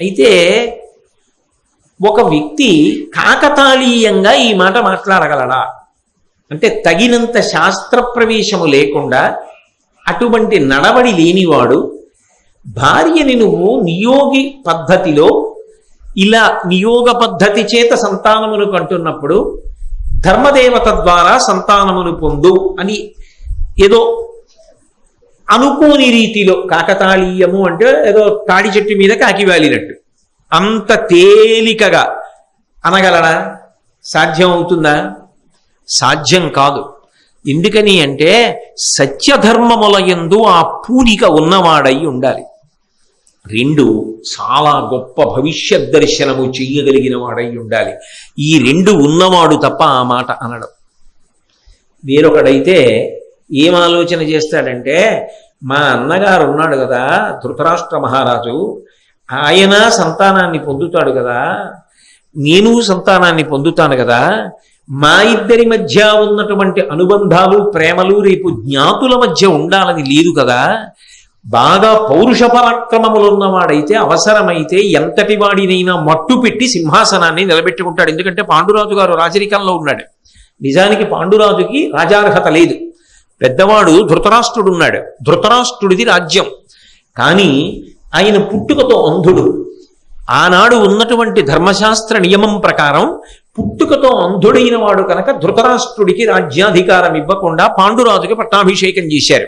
అయితే ఒక వ్యక్తి కాకతాళీయంగా ఈ మాట మాట్లాడగలడా? అంటే తగినంత శాస్త్ర ప్రవేశము లేకుండా అటువంటి నడవడి లేనివాడు భార్యని నువ్వు నియోగి పద్ధతిలో ఇలా నియోగ పద్ధతి చేత సంతానమును కంటున్నప్పుడు ధర్మదేవత ద్వారా సంతానమును పొందు అని ఏదో అనుకోని రీతిలో కాకతాళీయము అంటే ఏదో తాడి చెట్టు మీద కాకి వాలినట్టు అంత తేలికగా అనగలడా సాధ్యం అవుతుందా? సాధ్యం కాదు. ఎందుకని అంటే సత్యధర్మముల యందు ఆ పూనిక ఉన్నవాడై ఉండాలి. రెండు చాలా గొప్ప భవిష్యత్ దర్శనము చెయ్యగలిగిన వాడై ఉండాలి. ఈ రెండు ఉన్నవాడు తప్ప ఆ మాట అనడం. వేరొకడైతే ఏం ఆలోచన చేస్తాడంటే మా అన్నగారు ఉన్నాడు కదా ధృతరాష్ట్ర మహారాజు ఆయన సంతానాన్ని పొందుతాడు కదా నేను సంతానాన్ని పొందుతాను కదా మా ఇద్దరి మధ్య ఉన్నటువంటి అనుబంధాలు ప్రేమలు రేపు జ్ఞాతుల మధ్య ఉండాలని లేదు కదా బాగా పౌరుష పరాక్రమములు ఉన్నవాడైతే అవసరమైతే ఎంతటి వాడినైనా మట్టు పెట్టి సింహాసనాన్ని నిలబెట్టుకుంటాడు. ఎందుకంటే పాండురాజు గారు రాజరికంలో ఉన్నాడు. నిజానికి పాండురాజుకి రాజార్హత లేదు. పెద్దవాడు ధృతరాష్ట్రుడు ఉన్నాడు ధృతరాష్ట్రుడిది రాజ్యం. కానీ ఆయన పుట్టుకతో అంధుడు. ఆనాడు ఉన్నటువంటి ధర్మశాస్త్ర నియమం ప్రకారం పుట్టుకతో అంధుడైన వాడు కనుక ధృతరాష్ట్రుడికి రాజ్యాధికారం ఇవ్వకుండా పాండురాజుకి పట్టాభిషేకం చేశారు.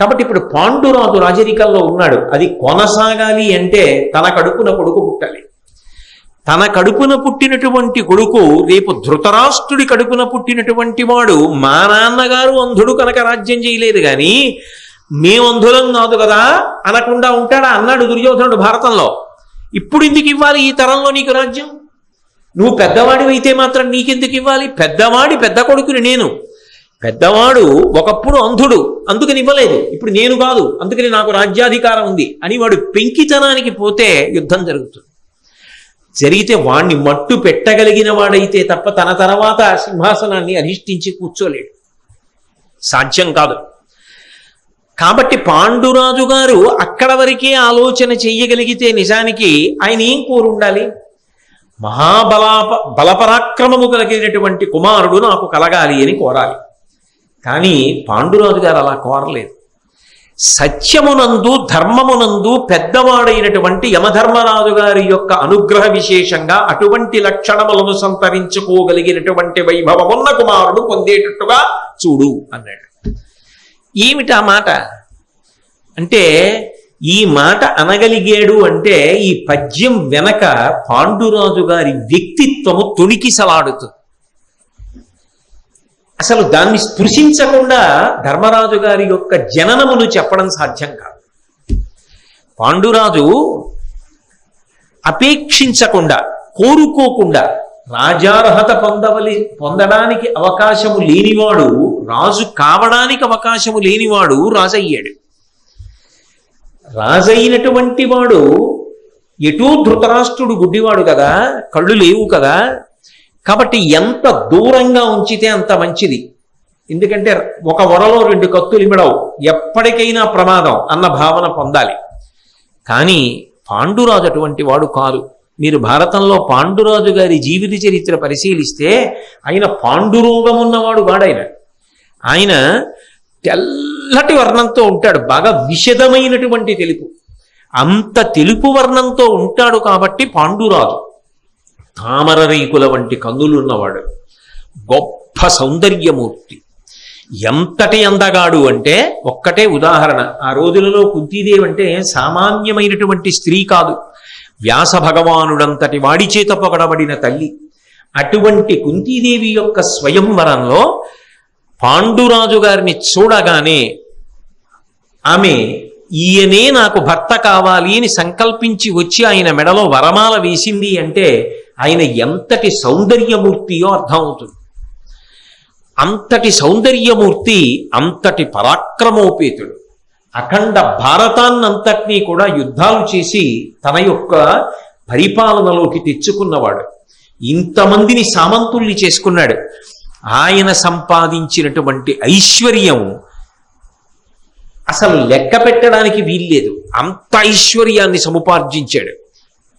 కాబట్టి ఇప్పుడు పాండురాజు రాజరికంలో ఉన్నాడు. అది కొనసాగాలి అంటే తన కడుపున కొడుకు పుట్టాలి. తన కడుపున పుట్టినటువంటి కొడుకు రేపు ధృతరాష్ట్రుడి కడుపున పుట్టినటువంటి వాడు మా నాన్నగారు అంధుడు కనుక రాజ్యం చేయలేదు కానీ మేము అంధులం కాదు కదా అనకుండా ఉంటాడా అన్నాడు దుర్యోధనుడు భారతంలో. ఇప్పుడు ఎందుకు ఇవ్వాలి ఈ తరంలో నీకు రాజ్యం? నువ్వు పెద్దవాడివైతే మాత్రం నీకెందుకు ఇవ్వాలి? పెద్దవాడి పెద్ద కొడుకుని నేను. పెద్దవాడు ఒకప్పుడు అంధుడు అందుకని ఇవ్వలేదు. ఇప్పుడు నేను కాదు అందుకని నాకు రాజ్యాధికారం ఉంది అని వాడు పెంకితనానికి పోతే యుద్ధం జరుగుతుంది. జరిగితే వాణ్ణి మట్టు పెట్టగలిగిన వాడైతే తప్ప తన తర్వాత సింహాసనాన్ని అధిష్ఠించి కూర్చోలేడు. సాధ్యం కాదు. కాబట్టి పాండురాజు గారు అక్కడ వరకే ఆలోచన చెయ్యగలిగితే నిజానికి ఆయన ఏం కోరుండాలి? మహాబలాప బలపరాక్రమము కలిగినటువంటి కుమారుడు నాకు కలగాలి అని కోరాలి. కానీ పాండురాజు గారు అలా కోరలేదు. సత్యమునందు ధర్మమునందు పెద్దవాడైనటువంటి యమధర్మరాజు గారి యొక్క అనుగ్రహ విశేషంగా అటువంటి లక్షణములను సంతరించుకోగలిగినటువంటి వైభవమున్న కుమారుడు పొందేటట్టుగా చూడు అన్నాడు. ఏమిటి ఆ మాట? అంటే ఈ మాట అనగలిగాడు అంటే ఈ పద్యం వెనక పాండురాజు గారి వ్యక్తిత్వము తొణికిసలాడుతుంది. అసలు దాన్ని స్పృశించకుండా ధర్మరాజు గారి యొక్క జననమును చెప్పడం సాధ్యం కాదు. పాండురాజు అపేక్షించకుండా కోరుకోకుండా రాజార్హత పొందవలి పొందడానికి అవకాశము లేనివాడు రాజు కావడానికి అవకాశము లేనివాడు రాజయ్యాడు. రాజైనటువంటి వాడు ఎటూ ధృతరాష్ట్రుడు గుడ్డివాడు కదా కళ్ళు లేవు కదా కాబట్టి ఎంత దూరంగా ఉంచితే అంత మంచిది. ఎందుకంటే ఒక వరలో రెండు కత్తులు ఇమిడవు ఎప్పటికైనా ప్రమాదం అన్న భావన పొందాలి. కానీ పాండురాజు అటువంటి వాడు కాదు. మీరు భారతంలో పాండురాజు గారి జీవిత చరిత్ర పరిశీలిస్తే ఆయన పాండురోగం ఉన్నవాడు వాడైన. ఆయన తెల్లటి వర్ణంతో ఉంటాడు. బాగా విషదమైనటువంటి తెలుపు. అంత తెలుపు వర్ణంతో ఉంటాడు కాబట్టి పాండురాజు. తామర రేకుల వంటి కన్నులున్నవాడు గొప్ప సౌందర్యమూర్తి. ఎంతటి అందగాడు అంటే ఒక్కటే ఉదాహరణ. ఆ రోజులలో కుంతీదేవి అంటే సామాన్యమైనటువంటి స్త్రీ కాదు. వ్యాస భగవానుడంతటి వాడి చేత పొగడబడిన తల్లి. అటువంటి కుంతీదేవి యొక్క స్వయంవరంలో పాండురాజు గారిని చూడగానే ఆమె ఈయనే నాకు భర్త కావాలి అని సంకల్పించి వచ్చి ఆయన మెడలో వరమాల వేసింది అంటే ఆయన ఎంతటి సౌందర్యమూర్తియో అర్థమవుతుంది. అంతటి సౌందర్యమూర్తి అంతటి పరాక్రమోపేతుడు. అఖండ భారతాన్నంతటినీ కూడా యుద్ధాలు చేసి తన యొక్క పరిపాలనలోకి తెచ్చుకున్నవాడు. ఇంతమందిని సామంతుల్ని చేసుకున్నాడు. ఆయన సంపాదించినటువంటి ఐశ్వర్యం అసలు లెక్క పెట్టడానికి వీల్లేదు. అంత ఐశ్వర్యాన్ని సముపార్జించాడు.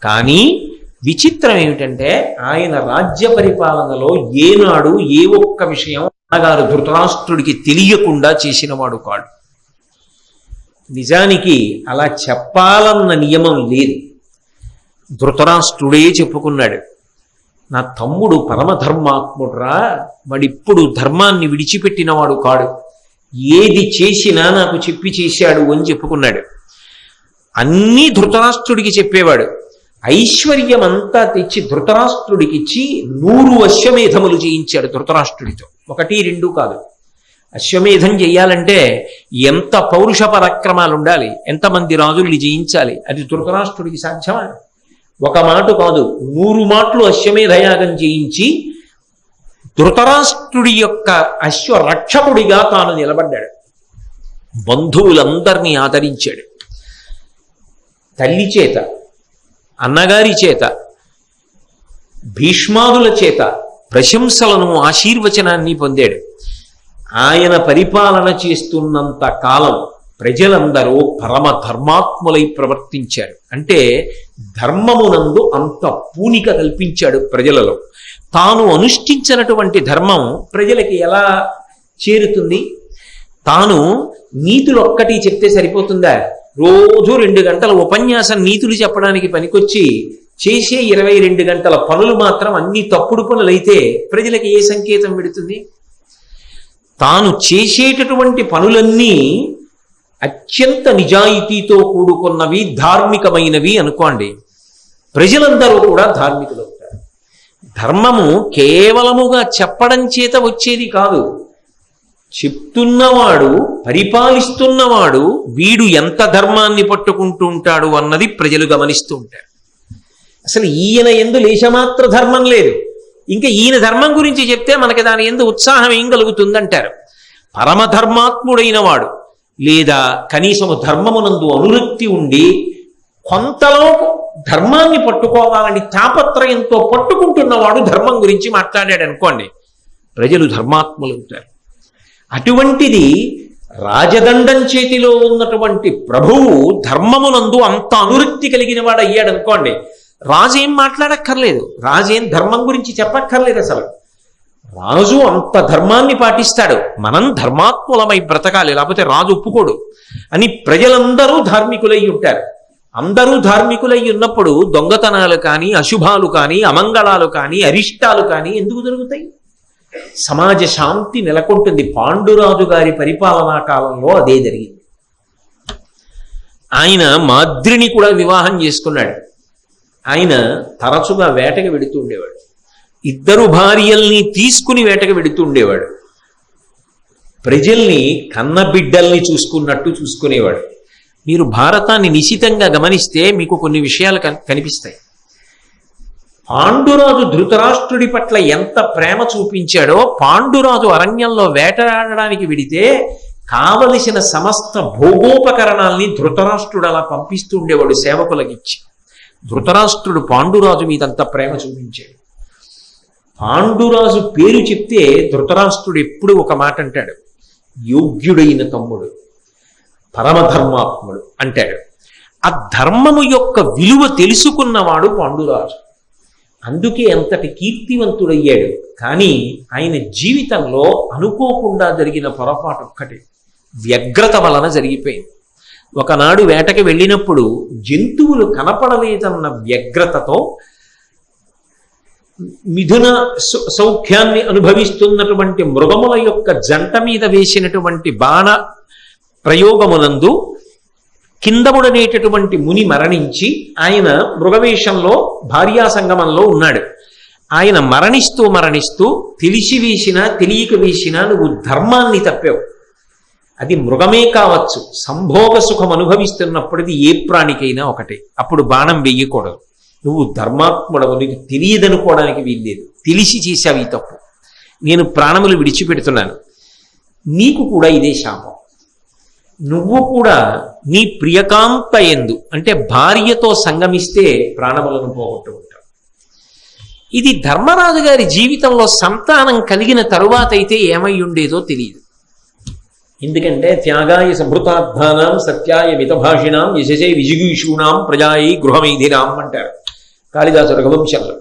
కానీ విచిత్రం ఏమిటంటే ఆయన రాజ్య పరిపాలనలో ఏనాడు ఏ ఒక్క విషయం అన్నగారు ధృతరాష్ట్రుడికి తెలియకుండా చేసినవాడు కాడు. నిజానికి అలా చెప్పాలన్న నియమం లేదు. ధృతరాష్ట్రుడే చెప్పుకున్నాడు నా తమ్ముడు పరమధర్మాత్ముడ్రా వాడిప్పుడు ధర్మాన్ని విడిచిపెట్టినవాడు కాడు. ఏది చేసినా నాకు చెప్పి చేశాడు అని చెప్పుకున్నాడు. అన్నీ ధృతరాష్ట్రుడికి చెప్పేవాడు. ఐశ్వర్యమంతా తెచ్చి ధృతరాష్ట్రుడికి ఇచ్చి నూరు అశ్వమేధములు చేయించాడు ధృతరాష్ట్రుడితో. ఒకటి రెండు కాదు. అశ్వమేధం చెయ్యాలంటే ఎంత పౌరుష పరాక్రమాలు ఉండాలి ఎంతమంది రాజుల్ని జయించాలి అది ధృతరాష్ట్రుడికి సాధ్యమా? ఒక మాట కాదు నూరు మాటలు అశ్వమేధయాగం చేయించి ధృతరాష్ట్రుడి యొక్క అశ్వరక్షకుడిగా తాను నిలబడ్డాడు. బంధువులందరినీ ఆదరించాడు. తల్లి చేత అన్నగారి చేత భీష్మాదుల చేత ప్రశంసలను ఆశీర్వచనాన్ని పొందాడు. ఆయన పరిపాలన చేస్తున్నంత కాలం ప్రజలందరూ పరమ ధర్మాత్ములై ప్రవర్తించారు. అంటే ధర్మమునందు అంత పూనిక కల్పించాడు ప్రజలలో. తాను అనుష్ఠించినటువంటి ధర్మం ప్రజలకి ఎలా చేరుతుంది? తాను నీతులు ఒక్కటి చెప్తే సరిపోతుందా? రోజు రెండు గంటల ఉపన్యాసం నీతులు చెప్పడానికి పనికొచ్చి చేసే ఇరవై రెండు గంటల పనులు మాత్రం అన్ని తప్పుడు పనులైతే ప్రజలకు ఏ సంకేతం పెడుతుంది? తాను చేసేటటువంటి పనులన్నీ అత్యంత నిజాయితీతో కూడుకున్నవి ధార్మికమైనవి అనుకోండి. ప్రజలందరూ కూడా ధార్మికులు అవుతారు. ధర్మము కేవలముగా చెప్పడం చేత వచ్చేది కాదు. చెప్తున్నవాడు పరిపాలిస్తున్నవాడు వీడు ఎంత ధర్మాన్ని పట్టుకుంటూ ఉంటాడు అన్నది ప్రజలు గమనిస్తూ ఉంటారు. అసలు ఈయన ఎందు లేశమాత్ర ధర్మం లేదు. ఇంకా ఈయన ధర్మం గురించి చెప్తే మనకి దాని ఎందు ఉత్సాహం ఏం కలుగుతుందంటారు? పరమధర్మాత్ముడైన వాడు లేదా కనీసము ధర్మమునందు అనురక్తి ఉండి కొంతలో ధర్మాన్ని పట్టుకోవాలని తాపత్రయంతో పట్టుకుంటున్నవాడు ధర్మం గురించి మాట్లాడాడు అనుకోండి ప్రజలు ధర్మాత్ములు అవుతారు అటువంటిది రాజదండం చేతిలో ఉన్నటువంటి ప్రభువు ధర్మమునందు అంత అనురక్తి కలిగిన వాడు అయ్యాడు అనుకోండి రాజు ఏం మాట్లాడక్కర్లేదు. రాజు ఏం ధర్మం గురించి చెప్పక్కర్లేదు అసలు. రాజు అంత ధర్మాన్ని పాటిస్తాడు. మనం ధర్మాత్ములమై బ్రతకాలి లేకపోతే రాజు ఒప్పుకోడు అని ప్రజలందరూ ధార్మికులై ఉంటారు. అందరూ ధార్మికులై ఉన్నప్పుడు దొంగతనాలు కానీ అశుభాలు కానీ అమంగళాలు కానీ అరిష్టాలు కానీ ఎందుకు జరుగుతాయి? సమాజ శాంతి నెలకొంటుంది. పాండురాజు గారి పరిపాలనా కాలంలో అదే జరిగింది. ఆయన మాద్రిని కూడా వివాహం చేసుకున్నాడు. ఆయన తరచుగా వేటకు వెడుతూ ఉండేవాడు. ఇద్దరు భార్యల్ని తీసుకుని వేటకు వెడుతూ ఉండేవాడు. ప్రజల్ని కన్న బిడ్డల్ని చూసుకున్నట్టు చూసుకునేవాడు. మీరు భారతాన్ని నిశితంగా గమనిస్తే మీకు కొన్ని విషయాలు కనిపిస్తాయి. పాండురాజు ధృతరాష్ట్రుడి పట్ల ఎంత ప్రేమ చూపించాడో పాండురాజు అరణ్యంలో వేటలాడడానికి విడితే కావలసిన సమస్త భోగోపకరణాల్ని ధృతరాష్ట్రుడు అలా పంపిస్తూ ఉండేవాడు సేవకులకిచ్చి. ధృతరాష్ట్రుడు పాండురాజు మీదంత ప్రేమ చూపించాడు. పాండురాజు పేరు చెప్తే ధృతరాష్ట్రుడు ఎప్పుడు ఒక మాట అంటాడు. యోగ్యుడైన తమ్ముడు పరమధర్మాత్ముడు అంటాడు. ఆ ధర్మము యొక్క విలువ తెలుసుకున్నవాడు పాండురాజు. అందుకే అంతటి కీర్తివంతుడయ్యాడు. కానీ ఆయన జీవితంలో అనుకోకుండా జరిగిన పొరపాటు ఒక్కటి. వ్యగ్రత వలన జరిగిపోయింది. ఒకనాడు వేటకి వెళ్ళినప్పుడు జంతువులు కనపడలేదన్న వ్యగ్రతతో మిథున సౌ- సౌఖ్యాన్ని అనుభవిస్తున్నటువంటి మృగముల యొక్క జంట మీద వేసినటువంటి బాణ ప్రయోగమునందు కిందముడనేటటువంటి ముని మరణించి ఆయన మృగవేషంలో భార్యా సంగమంలో ఉన్నాడు. ఆయన మరణిస్తూ మరణిస్తూ తెలిసి వేసినా తెలియక వేసినా నువ్వు ధర్మాన్ని తప్పావు. అది మృగమే కావచ్చు. సంభోగ సుఖం అనుభవిస్తున్నప్పటిది ఏ ప్రాణికైనా ఒకటే. అప్పుడు బాణం వెయ్యకూడదు. నువ్వు ధర్మాత్ముడవు. నీకు తెలియదనుకోవడానికి వీల్లేదు. తెలిసి చేశావు ఈ తప్పు. నేను ప్రాణములు విడిచిపెడుతున్నాను. నీకు కూడా ఇదే శాపం. నువ్వు కూడా నీ ప్రియకాంత ఎందు అంటే భార్యతో సంగమిస్తే ప్రాణములను పోగొట్టు ఉంటావు. ఇది ధర్మరాజు గారి జీవితంలో సంతానం కలిగిన తరువాత అయితే ఏమై ఉండేదో తెలియదు. ఎందుకంటే త్యాగాయ సంభృతార్థానం సత్యాయ మితభాషిణాం యశసే విజిగీషూణాం ప్రజాయి గృహమైధినాం అంటారు. కాళిదాసు రఘువంశంలో.